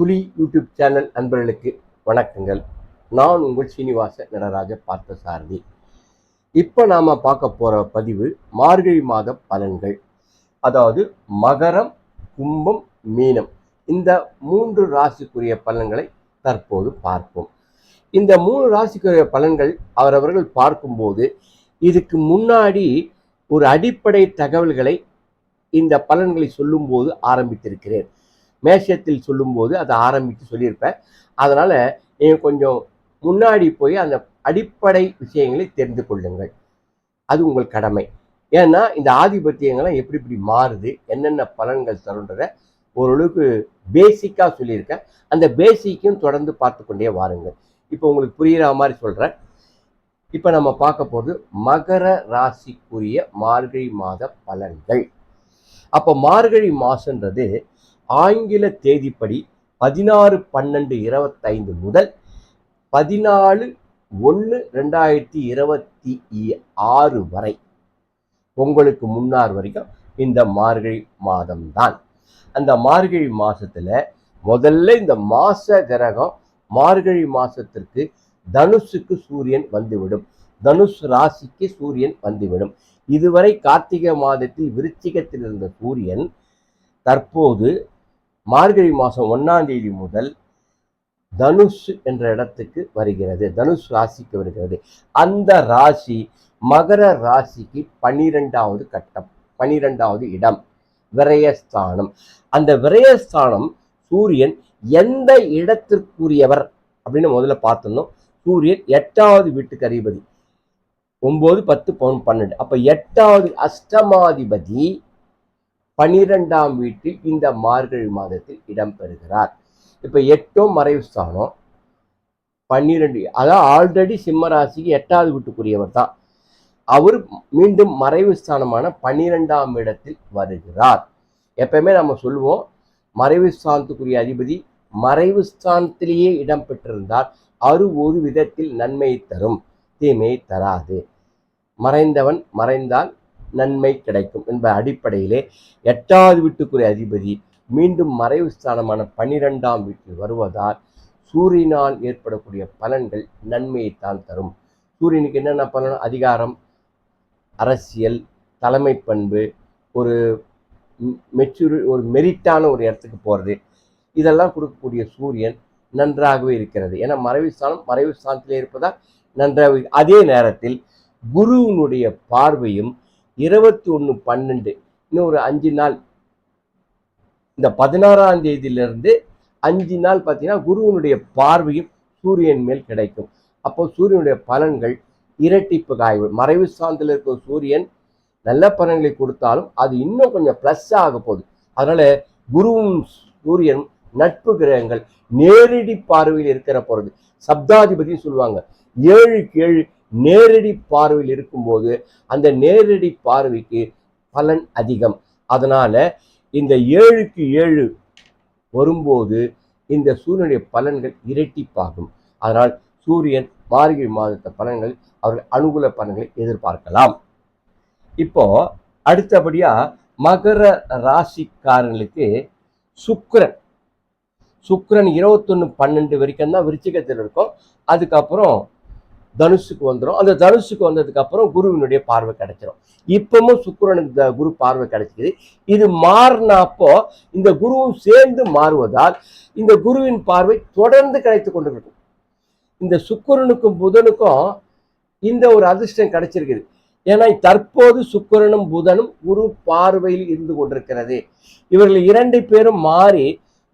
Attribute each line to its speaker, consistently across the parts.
Speaker 1: துளி YouTube channel நண்பர்களுக்கு வணக்கங்கள். நான் உங்கள் சீனிவாச நடராஜ பார்த்தசாரதி. இப்போ நாம் பார்க்க போகிற பதிவு மார்கழி மாத பலன்கள். அதாவது மகரம் கும்பம் மீனம். இந்த மூன்று ராசிக்குரிய பலன்களை தற்போது பார்ப்போம். இந்த மூணு ராசிக்குரிய பலன்கள் அவரவர்கள் பார்க்கும்போது இதுக்கு முன்னாடி ஒரு அடிப்படை தகவல்களை இந்த பலன்களை சொல்லும்போது ஆரம்பித்திருக்கிறேன். மேஷத்தில் சொல்லும்போது அதை ஆரம்பித்து சொல்லியிருப்பேன். அதனால் நீங்கள் கொஞ்சம் முன்னாடி போய் அந்த அடிப்படை விஷயங்களை தெரிந்து கொள்ளுங்கள். அது உங்கள் கடமை. ஏன்னா இந்த ஆதிபத்தியங்கள்லாம் எப்படி இப்படி மாறுது என்னென்ன பலன்கள் தருன்றத ஓரளவுக்கு பேசிக்காக சொல்லியிருக்கேன். அந்த பேசிக்கும் தொடர்ந்து பார்த்து கொண்டே வாருங்கள். இப்போ உங்களுக்கு புரிகிற மாதிரி சொல்கிறேன் இப்போ நம்ம பார்க்க போகிறது மகர ராசிக்குரிய மார்கழி மாத பலன்கள். அப்போ மார்கழி மாதன்றது ஆங்கில தேதிப்படி பதினாறு பன்னெண்டு இருபத்தைந்து முதல் பதினாலு ஒன்று ரெண்டாயிரத்தி இருபத்தி ஆறு வரை. பொங்கலுக்கு முன்னார் வரைக்கும் இந்த மார்கழி மாதம்தான். அந்த மார்கழி மாதத்தில் முதல்ல இந்த மாச கிரகம் மார்கழி மாதத்திற்கு தனுஷுக்கு சூரியன் வந்துவிடும். தனுஷ் ராசிக்கு சூரியன் வந்துவிடும். இதுவரை கார்த்திகை மாதத்தில் விருச்சிகத்தில் இருந்த சூரியன் தற்போது மார்கழி மாதம் ஒன்றாம் தேதி முதல் தனுஷ் என்ற இடத்துக்கு வருகிறது. தனுஷ் ராசிக்கு வருகிறது. அந்த ராசி மகர ராசிக்கு பனிரெண்டாவது கட்டம் பனிரெண்டாவது இடம் விரயஸ்தானம். அந்த விரயஸ்தானம் சூரியன் எந்த இடத்திற்குரியவர் அப்படின்னு முதல்ல பார்த்தோம் சூரியன் எட்டாவது வீட்டுக்கு அதிபதி. ஒம்பது பத்து பவுன் பன்னெண்டு. அப்போ எட்டாவது அஷ்டமாதிபதி பனிரெண்டாம் வீட்டில் இந்த மார்கழி மாதத்தில் இடம்பெறுகிறார். இப்போ எட்டும் மறைவு ஸ்தானம். பன்னிரெண்டு அதான் ஆல்ரெடி சிம்மராசிக்கு எட்டாவது வீட்டுக்குரியவர் தான். அவர் மீண்டும் மறைவு ஸ்தானமான பன்னிரெண்டாம் இடத்தில் வருகிறார். எப்பயுமே நம்ம சொல்லுவோம் மறைவு ஸ்தானத்துக்குரிய அதிபதி மறைவு ஸ்தானத்திலேயே இடம் பெற்றிருந்தால் அது ஒரு விதத்தில் நன்மையை தரும் தீமையை தராது. மறைந்தவன் மறைந்தால் நன்மை கிடைக்கும் என்ப அடிப்படையிலே எட்டாவது வீட்டுக்குரிய அதிபதி மீண்டும் மறைவு ஸ்தானமான பன்னிரெண்டாம் வீட்டில் வருவதால் சூரியனால் ஏற்படக்கூடிய பலன்கள் நன்மையைத்தான் தரும். சூரியனுக்கு என்னென்ன பலன்? அதிகாரம் அரசியல் தலைமை பண்பு ஒரு மெச்சூரி ஒரு மெரிட்டான ஒரு இடத்துக்கு போகிறது இதெல்லாம் கொடுக்கக்கூடிய சூரியன் நன்றாகவே இருக்கிறது. ஏன்னா மறைவு ஸ்தானம் மறைவு ஸ்தானத்திலே இருப்பதால் நன்றாக அதே நேரத்தில் குருவினுடைய பார்வையும் இருபத்தி ஒன்று பன்னெண்டு. இன்னும் ஒரு அஞ்சு நாள். இந்த பதினாறாம் தேதியிலிருந்து அஞ்சு நாள் பார்த்தீங்கன்னா குருவினுடைய பார்வையும் சூரியன் மேல் கிடைக்கும். அப்போ சூரியனுடைய பலன்கள் இரட்டிப்பு காய்வு. மறைவு சாந்தில் இருக்கிற சூரியன் நல்ல பலன்களை கொடுத்தாலும் அது இன்னும் கொஞ்சம் ப்ளஸ் ஆக போகுது. அதனால குருவும் சூரியன் நட்பு கிரகங்கள் நேரடி பார்வையில் இருக்கிற போகிறது சப்தாதிபதி சொல்லுவாங்க. ஏழுக்கு ஏழு நேரடி பார்வையில் இருக்கும்போது அந்த நேரடி பார்வைக்கு பலன் அதிகம். அதனால இந்த ஏழுக்கு ஏழு வரும்போது இந்த சூரியனுடைய பலன்கள் இரட்டிப்பாகும். அதனால் சூரியன் மார்கழி மாதத்த பலன்கள் அவர்கள் அனுகூல பலன்களை எதிர்பார்க்கலாம். இப்போ அடுத்தபடியா மகர ராசிக்காரர்களுக்கு சுக்கரன். சுக்கரன் இருபத்தொன்னு பன்னெண்டு வரைக்கும் தான் விருச்சிகத்தில் இருக்கும். அதுக்கப்புறம் தனுஷுக்கு வந்துடும் அந்த தனுஷுக்கு வந்ததுக்கு அப்புறம் குருவினுடைய பார்வை கிடைச்சிடும் இப்பவும் சுக்கரனுக்கு குரு பார்வை கிடைச்சிது இது மாறினப்போ இந்த குருவும் சேர்ந்து மாறுவதால் இந்த குருவின் பார்வை தொடர்ந்து கிடைத்து கொண்டிருக்கும். இந்த சுக்கரனுக்கும் புதனுக்கும் இந்த ஒரு அதிர்ஷ்டம் கிடைச்சிருக்குது. ஏன்னா தற்போது சுக்கரனும் புதனும் குரு பார்வையில் இருந்து கொண்டிருக்கிறது. இவர்கள் இரண்டு பேரும் மாறி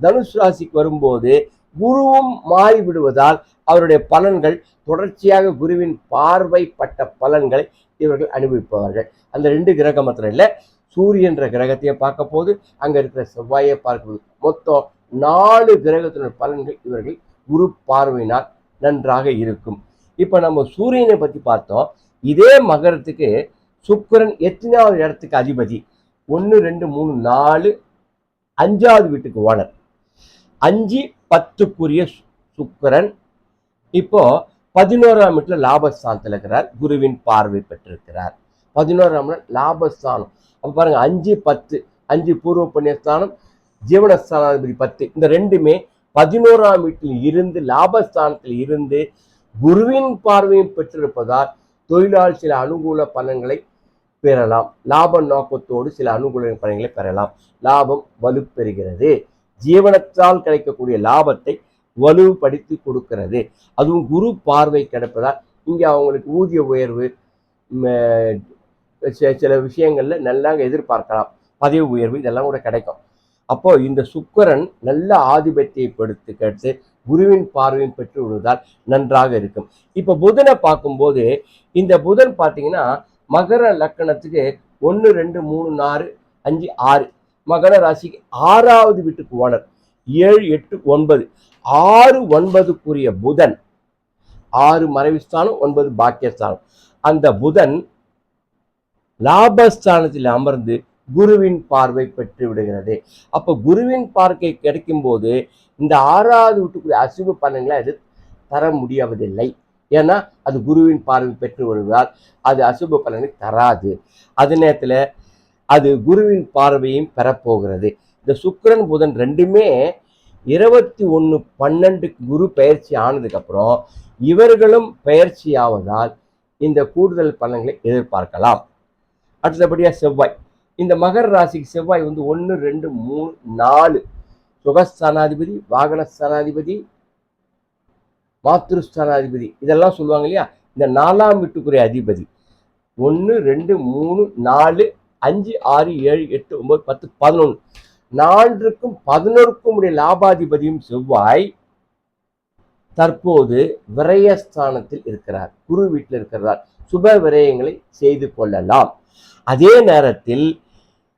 Speaker 1: தனுஷ் ராசிக்கு வரும்போது குருவும் மாறி விடுவதால் அவருடைய பலன்கள் தொடர்ச்சியாக குருவின் பார்வைப்பட்ட பலன்களை இவர்கள் அனுபவிப்பவர்கள் அந்த ரெண்டு கிரகம் மாத்திரம் இல்லை சூரியன்ற கிரகத்தையே பார்க்க போது அங்கே இருக்கிற செவ்வாயை பார்க்கும்போது மொத்தம் நாலு கிரகத்தினுடைய பலன்கள் இவர்கள் குரு பார்வையினால் நன்றாக இருக்கும். இப்போ நம்ம சூரியனை பற்றி பார்த்தோம். இதே மகரத்துக்கு சுக்கிரன் எத்தனாவது இடத்துக்கு அதிபதி. ஒன்று ரெண்டு மூணு நாலு அஞ்சாவது வீட்டுக்கு ஓனர். அஞ்சு பத்துக்குரிய சு- சுக்கிரன் இப்போ பதினோராம் வீட்டில் லாபஸ்தானத்தில் இருக்கிறார் குருவின் பார்வை பெற்றிருக்கிறார். பதினோராம் லாபஸ்தானம். அப்போ பாருங்க அஞ்சு பத்து அஞ்சு பூர்வ புண்ணியஸ்தானம் ஜீவனஸ்தானாதிபதி பத்து இந்த ரெண்டுமே பதினோராம் வீட்டில் இருந்து லாபஸ்தானத்தில் இருந்து குருவின் பார்வையும் பெற்றிருப்பதால் தொழிலால் சில அனுகூல பலன்களை பெறலாம். லாப நோக்கத்தோடு சில அனுகூல பலன்களை பெறலாம். லாபம் வலுப்பெறுகிறது. ஜீவனத்தால் கிடைக்கக்கூடிய லாபத்தை வலுப்படுத்தி கொடுக்கிறது. அதுவும் குரு பார்வை கிடைப்பதால் இங்கே அவங்களுக்கு ஊதிய உயர்வு சில விஷயங்களில் நல்லா எதிர்பார்க்கலாம். பதவி உயர்வு இதெல்லாம் கூட கிடைக்கும். அப்போ இந்த சுக்கரன் நல்ல ஆதிபத்தியை படுத்து கெடுத்து குருவின் பார்வையும் பெற்று விடுவதால் நன்றாக இருக்கும். இப்போ புதனை பார்க்கும்போது இந்த புதன் பார்த்தீங்கன்னா மகர லக்கணத்துக்கு ஒன்று ரெண்டு மூணு நாலு அஞ்சு ஆறு மகர ராசிக்கு ஆறாவது வீட்டுக்கு ஓனர். ஏழு எட்டு ஒன்பது. ஆறு ஒன்பதுக்குரிய புதன். ஆறு மறைவுஸ்தானம் ஒன்பது பாக்கியஸ்தானம். அந்த புதன் லாபஸ்தானத்தில் அமர்ந்து குருவின் பார்வை பெற்று விடுகிறது. அப்போ குருவின் பார்க்கை கிடைக்கும் போது இந்த ஆறாவது வீட்டுக்குரிய அசுப பலன்களை அது தர முடியவதில்லை. ஏன்னா அது குருவின் பார்வை பெற்று வருவதால் அது அசுப பலனை தராது. அதே நேரத்தில் அது குருவின் பார்வையும் பெறப்போகிறது. இந்த சுக்கரன் புதன் ரெண்டுமே இருபத்தி ஒன்று பன்னெண்டு குரு பயிற்சி ஆனதுக்கப்புறம் இவர்களும் பயிற்சி ஆவதால் இந்த கூடுதல் பலன்களை எதிர்பார்க்கலாம். அடுத்தபடியாக செவ்வாய். இந்த மகர ராசிக்கு செவ்வாய் வந்து ஒன்று ரெண்டு மூணு நாலு. சுகஸ்தானாதிபதி வாகனஸ்தானாதிபதி மாத்திருஸ்தானாதிபதி இதெல்லாம் சொல்லுவாங்க இல்லையா? இந்த நாலாம் வீட்டுக்குரிய அதிபதி. ஒன்று ரெண்டு மூணு நாலு அஞ்சு ஆறு ஏழு எட்டு ஒம்பது பத்து பதினொன்று நான்குக்கும் பதினொருக்கும் உடைய லாபாதிபதியும் செவ்வாய் தற்போது விரயஸ்தானத்தில் இருக்கிறார். குரு வீட்டில் இருக்கிறார். சுப விரயங்களை செய்து கொள்ளலாம். அதே நேரத்தில்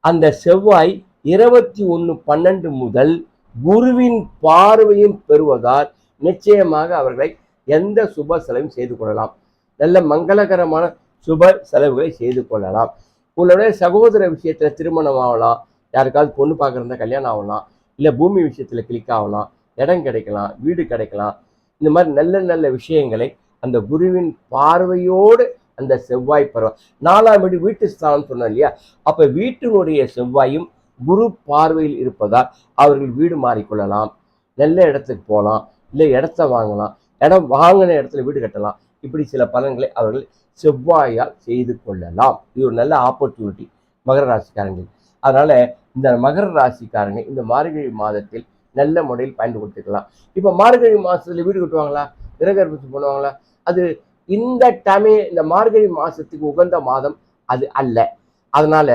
Speaker 1: அந்த செவ்வாய் இருபத்தி ஒன்று பன்னெண்டு முதல் குருவின் பார்வையும் பெறுவதால் நிச்சயமாக அவர்களை எந்த சுப செலவும் செய்து கொள்ளலாம். நல்ல மங்களகரமான சுப செலவுகளை செய்து கொள்ளலாம். உங்களுடைய சகோதர விஷயத்துல திருமணம் ஆகலாம். யாருக்காவது பொண்ணு பார்க்குறதா கல்யாணம் ஆகலாம் இல்லை பூமி விஷயத்தில் கிளிக் ஆகலாம் இடம் கிடைக்கலாம் வீடு கிடைக்கலாம் இந்த மாதிரி நல்ல நல்ல விஷயங்களை அந்த குருவின் பார்வையோடு அந்த செவ்வாய் பருவம் நாலாம் வீடு வீட்டு ஸ்தானம் சொன்னோம் இல்லையா? அப்போ வீட்டினுடைய செவ்வாயும் குரு பார்வையில் இருப்பதால் அவர்கள் வீடு மாறிக்கொள்ளலாம் நல்ல இடத்துக்கு போகலாம் இல்லை இடத்த வாங்கலாம் இடம் வாங்கின இடத்துல வீடு கட்டலாம் இப்படி சில பலன்களை அவர்கள் செவ்வாயால் செய்து கொள்ளலாம். இது ஒரு நல்ல ஆப்பர்ச்சுனிட்டி மகர ராசிக்காரங்களுக்கு. அதனால இந்த மகர ராசிக்காரங்க இந்த மார்கழி மாதத்தில் நல்ல முறையில் பயன்படுத்திக்கலாம் இப்போ மார்கழி மாதத்தில் வீடு கட்டுவாங்களா? கிரகர்பத்து பண்ணுவாங்களா? அது இந்த டைமே இந்த மார்கழி மாதத்துக்கு உகந்த மாதம் அது அல்ல. அதனால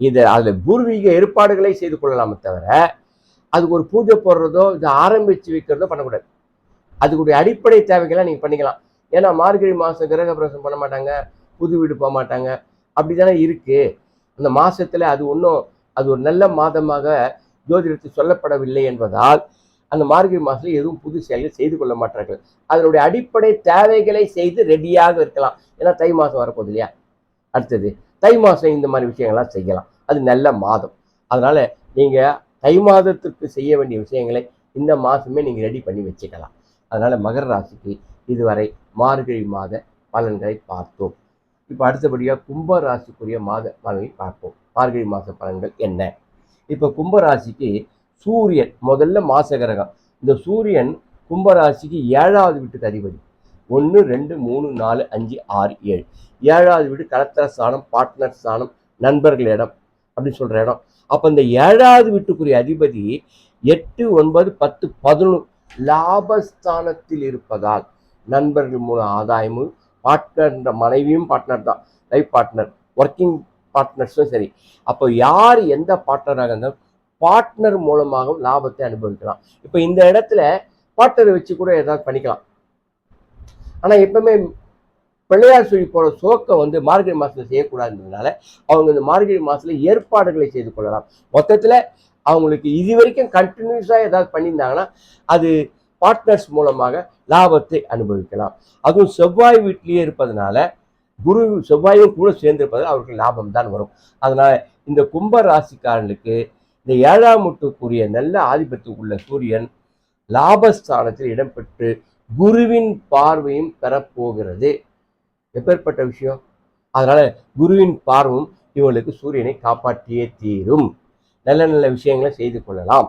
Speaker 1: இது அதில் பூர்வீக ஏற்பாடுகளை செய்து கொள்ளலாமே தவிர அதுக்கு ஒரு பூஜை போடுறதோ இதை ஆரம்பிச்சு வைக்கிறதோ பண்ணக்கூடாது. அதுக்குடைய அடிப்படை தேவைகளை நீங்கள் பண்ணிக்கலாம். ஏன்னா மார்கழி மாதம் கிரக பிரவேசம் பண்ண மாட்டாங்க புது வீடு போக மாட்டாங்க. அப்படிதானே இருக்குது அந்த மாதத்தில் அது ஒன்றும் அது ஒரு நல்ல மாதமாக ஜோதிடத்தில் சொல்லப்படவில்லை என்பதால் அந்த மார்கழி மாதத்தில் எதுவும் புது செயல்கள் செய்து கொள்ள மாட்டார்கள். அதனுடைய அடிப்படை தேவைகளை செய்து ரெடியாக இருக்கலாம். ஏன்னா தை மாதம் வரப்போகுது இல்லையா? அடுத்தது தை மாதம் இந்த மாதிரி விஷயங்கள்லாம் செய்யலாம். அது நல்ல மாதம். அதனால் நீங்கள் தை மாதத்திற்கு செய்ய வேண்டிய விஷயங்களை இந்த மாதமே நீங்கள் ரெடி பண்ணி வச்சுக்கலாம். அதனால் மகர ராசிக்கு இதுவரை மார்கழி மாத பலன்களை பார்த்தோம். இப்போ அடுத்தபடியாக கும்ப ராசிக்குரிய மாத பலனை பார்ப்போம். மார்கழி மாத பலன்கள் என்ன? இப்போ கும்பராசிக்கு சூரியன் முதல்ல மாச கிரகம். இந்த சூரியன் கும்பராசிக்கு ஏழாவது வீட்டுக்கு அதிபதி. ஒன்று ரெண்டு மூணு நாலு அஞ்சு ஆறு ஏழு. ஏழாவது வீடு கலத்தர ஸ்தானம் பார்ட்னர் ஸ்தானம் நண்பர்கள் இடம் அப்படின்னு சொல்கிற இடம். அப்போ இந்த ஏழாவது வீட்டுக்குரிய அதிபதி எட்டு ஒன்பது பத்து பதினொன்று லாபஸ்தானத்தில் இருப்பதால் நண்பர்கள் மூலம் ஆதாயமும் பார்ட்னர் மனைவியும் பார்ட்னர் தான். லைஃப் பார்ட்னர் ஒர்க்கிங் பார்ட்னர்ஸும் சரி. அப்போ யார் எந்த பார்ட்னராக இருந்தாலும் பார்ட்னர் மூலமாகவும் லாபத்தை அனுபவிக்கலாம். இப்போ இந்த இடத்துல பார்ட்னரை வச்சு கூட ஏதாவது பண்ணிக்கலாம். ஆனால் எப்பவுமே பிள்ளையார் சொல்லி போகிற சோக்கை வந்து மார்கழி மாதத்தில் செய்யக்கூடாதுன்றதுனால அவங்க இந்த மார்கழி மாதத்தில் ஏற்பாடுகளை செய்து கொள்ளலாம். மொத்தத்தில் அவங்களுக்கு இது வரைக்கும் கண்டினியூஸாக ஏதாவது பண்ணியிருந்தாங்கன்னா அது பார்ட்னர்ஸ் மூலமாக லாபத்தை அனுபவிக்கலாம். அதுவும் செவ்வாய் வீட்டிலேயே இருப்பதனால குரு செவ்வாயும் கூட சேர்ந்திருப்பதால் அவருக்கு லாபம் தான் வரும். அதனால் இந்த கும்ப ராசிக்காரனுக்கு இந்த ஏழாம் முட்டுக்குரிய நல்ல ஆதிபத்துக்குள்ள சூரியன் லாபஸ்தானத்தில் இடம்பெற்று குருவின் பார்வையும் பெறப்போகிறது. எப்பேற்பட்ட விஷயம்? அதனால் குருவின் பார்வும் இவங்களுக்கு சூரியனை காப்பாற்றியே தீரும். நல்ல நல்ல விஷயங்களை செய்து கொள்ளலாம்.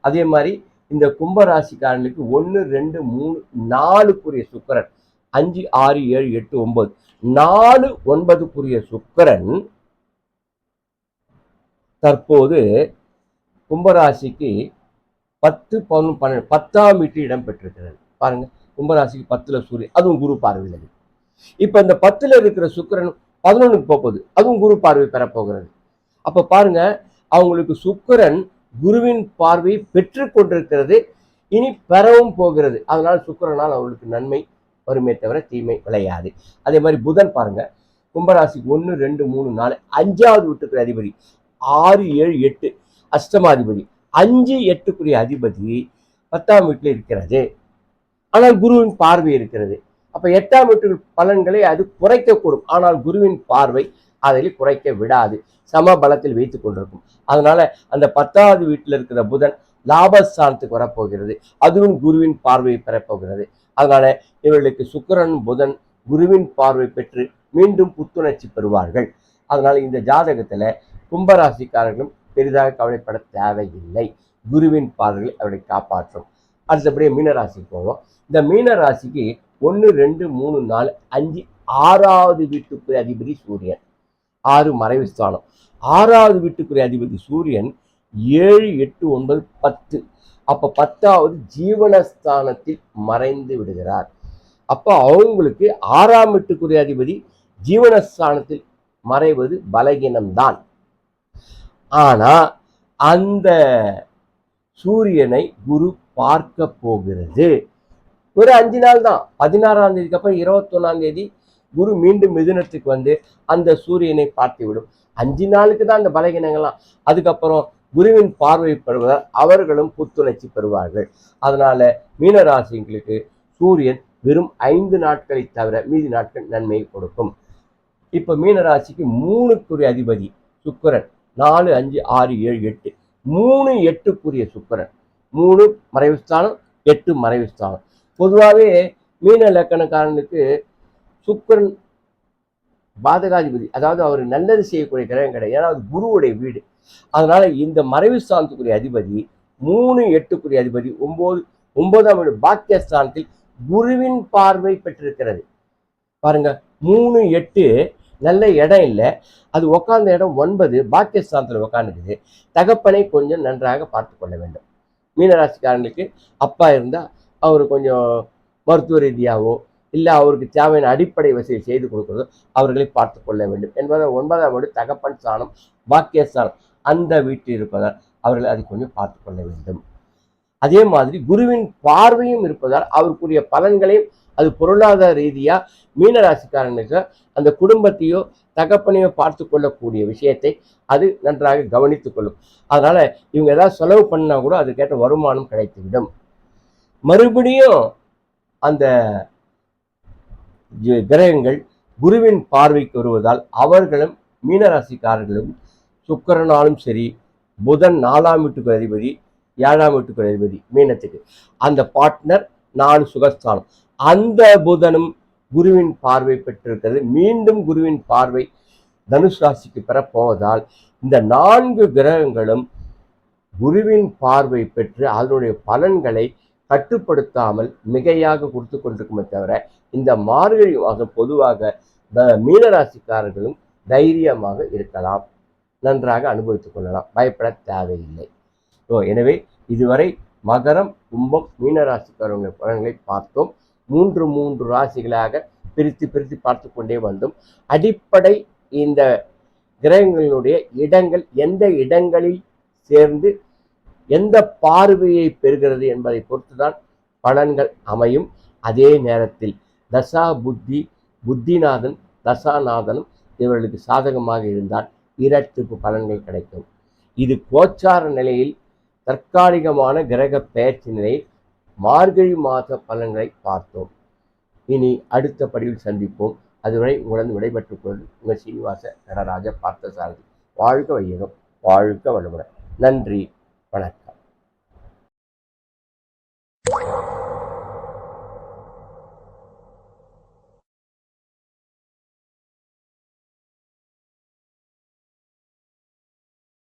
Speaker 1: அதே மாதிரி இந்த கும்பராசிக்காரனுக்கு ஒன்று ரெண்டு மூணு நாலுக்குரிய சுக்கரன் அஞ்சு ஆறு ஏழு எட்டு ஒன்பது. நாலு ஒன்பதுக்குரிய சுக்கிரன் தற்போது கும்பராசிக்கு பத்து பதினொன்று பன்னெண்டு பத்தாம் வீட்டு இடம் பெற்றிருக்கிறது. பாருங்க கும்பராசிக்கு பத்துல சூரியன் அதுவும் குரு பார்வையில் இப்போ இந்த பத்துல இருக்கிற சுக்கிரன் பதினொன்றுக்கு போகுது அதுவும் குரு பார்வை பெறப்போகிறது. அப்போ பாருங்க அவங்களுக்கு சுக்கிரன் குருவின் பார்வையை பெற்று கொண்டிருக்கிறது இனி பெறவும் போகிறது. அதனால் சுக்கிரனால் அவங்களுக்கு நன்மை. வருமே தவிர தீமை விளையாது. அதே மாதிரி புதன் பாருங்க. கும்பராசிக்கு ஒன்று ரெண்டு மூணு நாலு அஞ்சாவது வீட்டுக்குரிய அதிபதி. ஆறு ஏழு எட்டு அஷ்டமாதிபதி. அஞ்சு எட்டுக்குரிய அதிபதி பத்தாம் வீட்டில் இருக்கிறது. ஆனால் குருவின் பார்வை இருக்கிறது. அப்ப எட்டாம் வீட்டு பலன்களை அது குறைக்கக்கூடும். ஆனால் குருவின் பார்வை அதில் குறைக்க விடாது. சம பலத்தில் வைத்து கொண்டிருக்கும். அதனால அந்த பத்தாவது வீட்டில் இருக்கிற புதன் லாபஸ்தானத்துக்கு வரப்போகிறது. அதுவும் குருவின் பார்வையை பெறப்போகிறது. அதனால இவர்களுக்கு சுக்கரன் புதன் குருவின் பார்வை பெற்று மீண்டும் புத்துணர்ச்சி பெறுவார்கள். அதனால இந்த ஜாதகத்துல கும்பராசிக்காரர்களும் பெரிதாக கவலைப்பட தேவையில்லை. குருவின் பார்வைகள் அவரை காப்பாற்றும். அடுத்தபடியே மீனராசிக்கு போவோம். இந்த மீனராசிக்கு ஒன்று ரெண்டு மூணு நாலு அஞ்சு ஆறாவது வீட்டுக்குரிய அதிபதி சூரியன். ஆறு மறைவு ஸ்தானம். ஆறாவது வீட்டுக்குரிய அதிபதி சூரியன் ஏழு எட்டு ஒன்பது பத்து. அப்ப பத்தாவது ஜீவனஸ்தானத்தில் மறைந்து விடுகிறார். அப்போ அவங்களுக்கு ஆறாம் எட்டுக்குரிய அதிபதி ஜீவனஸ்தானத்தில் மறைவது பலகீனம்தான். ஆனா அந்த சூரியனை குரு பார்க்க போகிறது. ஒரு அஞ்சு நாள் தான். பதினாறாம் தேதிக்கு அப்புறம் இருபத்தொன்னாம் தேதி குரு மீண்டும் மிதுனத்துக்கு வந்து அந்த சூரியனை பார்த்து விடும் அஞ்சு நாளுக்கு தான் அந்த பலகீனங்கள்லாம். அதுக்கப்புறம் குருவின் பார்வை பெறுவதால் அவர்களும் புத்துணர்ச்சி பெறுவார்கள். அதனால மீனராசிங்களுக்கு சூரியன் வெறும் ஐந்து நாட்களை தவிர மீதி நாட்கள் நன்மையை கொடுக்கும். இப்ப மீனராசிக்கு மூணுக்குரிய அதிபதி சுக்கிரன். நாலு அஞ்சு ஆறு ஏழு எட்டு. மூணு எட்டுக்குரிய சுக்கரன். மூணு மறைவு ஸ்தானம் எட்டு மறைவு ஸ்தானம். பொதுவாகவே மீன லக்கணக்காரனுக்கு சுக்கிரன் பாதகாதிபதி. அதாவது அவர் நல்லது செய்யக்கூடிய கிரகம் கிடையாது. ஏன்னா அது குருவுடைய வீடு. அதனால இந்த மறைவு ஸ்தானத்துக்குரிய அதிபதி மூணு எட்டுக்குரிய அதிபதி ஒன்பது ஒன்பதாம் வீடு பாக்கியஸ்தானத்தில் குருவின் பார்வை பெற்றிருக்கிறது. பாருங்க மூணு எட்டு நல்ல இடம் இல்லை. அது உட்கார்ந்த இடம் ஒன்பது பாக்கியஸ்தானத்தில் உட்காந்துக்குது தகப்பனை கொஞ்சம் நன்றாக பார்த்து கொள்ள வேண்டும். மீனராசிக்காரனுக்கு அப்பா இருந்தால் அவர் கொஞ்சம் மருத்துவ ரீதியாகவோ இல்லை அவருக்கு தேவையான அடிப்படை வசதி செய்து கொடுக்கிறதோ அவர்களை பார்த்து கொள்ள வேண்டும். என்பதை ஒன்பதாம் வீடு தகப்பன் ஸ்தானம் பாக்கியஸ்தானம் அந்த வீட்டில் இருப்பதால் அவர்கள் அதை கொஞ்சம் பார்த்து கொள்ள வேண்டும். அதே மாதிரி குருவின் பார்வையும் இருப்பதால் அவருக்குரிய பலன்களையும் அது பொருளாதார ரீதியாக மீனராசிக்காரனுக்கு அந்த குடும்பத்தையோ தகப்பனையோ பார்த்து கொள்ளக்கூடிய விஷயத்தை அது நன்றாக கவனித்துக் கொள்ளும். அதனால் இவங்க ஏதாவது செலவு பண்ணால் கூட அதுக்கேற்ற வருமானம் கிடைத்துவிடும். மறுபடியும் அந்த கிரகங்கள் குருவின் பார்வைக்கு வருவதால் அவர்களும் மீனராசிக்காரர்களும் சுக்கரனாலும் சரி புதன் நாலாம் வீட்டுக்கு அதிபதி ஏழாம் வீட்டுக்கு அதிபதி மீனத்துக்கு. அந்த பார்ட்னர் நாலு சுகஸ்தானம். அந்த புதனும் குருவின் பார்வை பெற்றிருக்கிறது. மீண்டும் குருவின் பார்வை தனுஷ் ராசிக்கு பெறப்போவதால் இந்த நான்கு கிரகங்களும் குருவின் பார்வை பெற்று அதனுடைய பலன்களை கட்டுப்படுத்தாமல் மிகையாக கொடுத்து கொண்டிருக்குமே தவிர இந்த மார்கழி மாதம் பொதுவாக மீனராசிக்காரர்களும் தைரியமாக இருக்கலாம். நன்றாக அனுபவித்துக் கொள்ளலாம். பயப்பட தேவையில்லை. ஸோ எனவே இதுவரை மகரம் கும்பம் மீனராசிக்காரர்களுடைய பலன்களை பார்த்தோம். மூன்று மூன்று ராசிகளாக பிரித்து பிரித்து பார்த்து கொண்டே வந்தோம். அடிப்படை இந்த கிரகங்களினுடைய இடங்கள் எந்த இடங்களில் சேர்ந்து எந்த பார்வையை பெறுகிறது என்பதை பொறுத்துதான் பலன்கள் அமையும். அதே நேரத்தில் தசா புத்தி புத்திநாதன் தசாநாதனும் இவர்களுக்கு சாதகமாக இருந்தால் இரட்டிப்பு பலன்கள் கிடைக்கும். இது கோச்சார நிலையில் தற்காலிகமான கிரக பெயர்ச்சி நிலையில் மார்கழி மாத பலன்களை பார்த்தோம். இனி அடுத்த படிவில் சந்திப்போம். அதுவரை உங்களது விடைபெற்றுக் கொள்வது உங்கள் சீனிவாச நடராஜ பார்த்தசாரதி. வாழ்க வையகம் வாழ்க வளமுடன். நன்றி. gọi là